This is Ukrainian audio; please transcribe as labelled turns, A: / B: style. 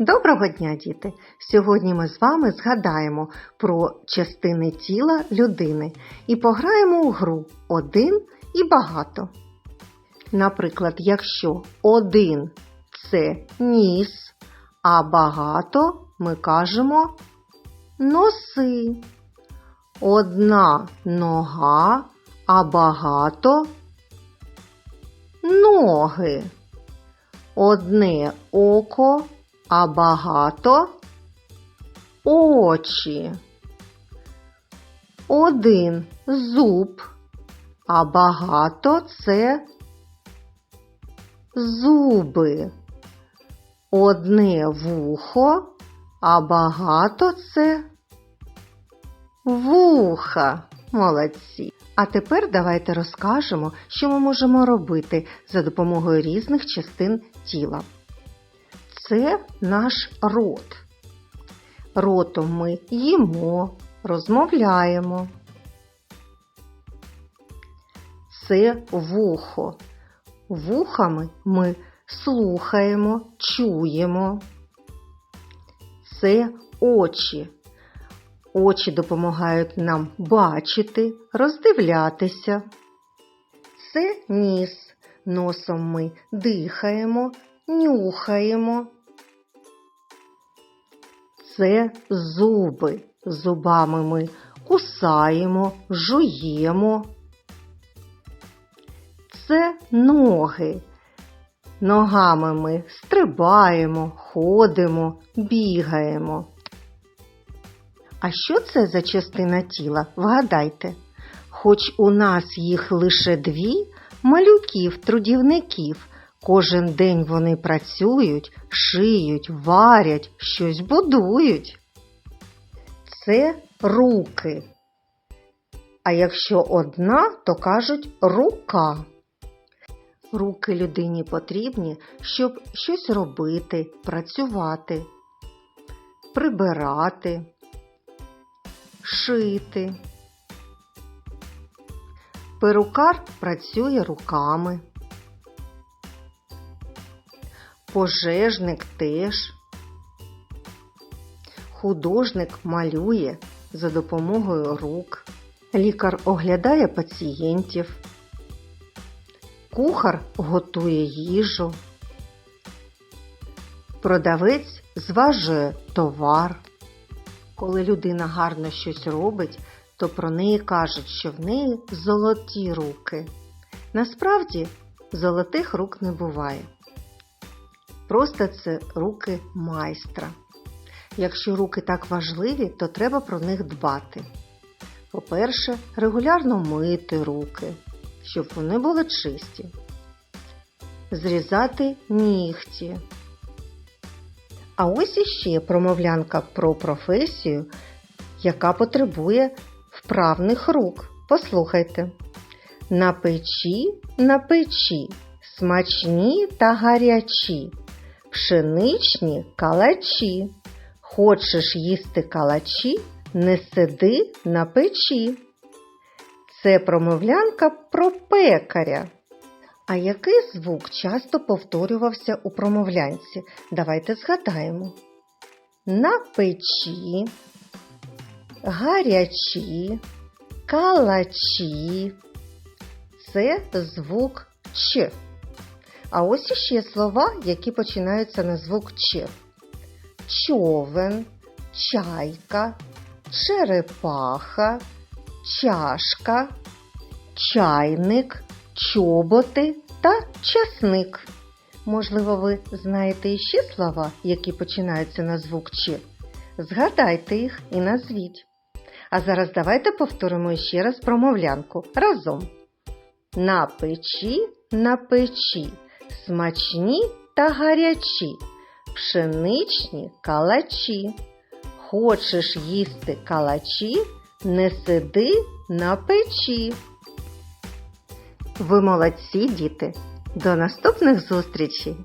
A: Доброго дня, діти! Сьогодні ми з вами згадаємо про частини тіла людини і пограємо у гру один і багато. Наприклад, якщо один це ніс, а багато ми кажемо носи. Одна нога, а багато ноги. Одне око, а багато очі. Один зуб, а багато це зуби. Одне вухо, а багато це вуха. Молодці. А тепер давайте розкажемо, що ми можемо робити за допомогою різних частин тіла. Це наш рот. Ротом ми їмо, розмовляємо. Це вухо. Вухами ми слухаємо, чуємо. Це очі. Очі допомагають нам бачити, роздивлятися. Це ніс. Носом ми дихаємо, нюхаємо. Це зуби. Зубами ми кусаємо, жуємо. Це ноги. Ногами ми стрибаємо, ходимо, бігаємо. А що це за частина тіла? Вгадайте. Хоч у нас їх лише дві малюків, трудівників. Кожен день вони працюють, шиють, варять, щось будують. Це руки. А якщо одна, то кажуть рука. Руки людині потрібні, щоб щось робити, працювати, прибирати, шити. Перукар працює руками. Пожежник теж. Художник малює за допомогою рук. Лікар оглядає пацієнтів. Кухар готує їжу. Продавець зважує товар. Коли людина гарно щось робить, то про неї кажуть, що в неї золоті руки. Насправді золотих рук не буває. Просто це руки майстра. Якщо руки так важливі, то треба про них дбати. По-перше, регулярно мити руки, щоб вони були чисті. Зрізати нігті. А ось іще промовлянка про професію, яка потребує вправних рук. Послухайте. На печі, на печі, смачні та гарячі, пшеничні калачі. Хочеш їсти калачі, не сиди на печі. Це промовлянка про пекаря. А який звук часто повторювався у промовлянці? Давайте згадаємо. На печі, гарячі, калачі. Це звук Ч. А ось іще слова, які починаються на звук Ч. Човен, чайка, черепаха, чашка, чайник, чоботи та часник. Можливо, ви знаєте іще слова, які починаються на звук Ч. Згадайте їх і назвіть. А зараз давайте повторимо ще раз промовлянку разом. На печі, на печі, смачні та гарячі, пшеничні калачі. Хочеш їсти калачі, не сиди на печі. Ви молодці, діти! До наступних зустрічей!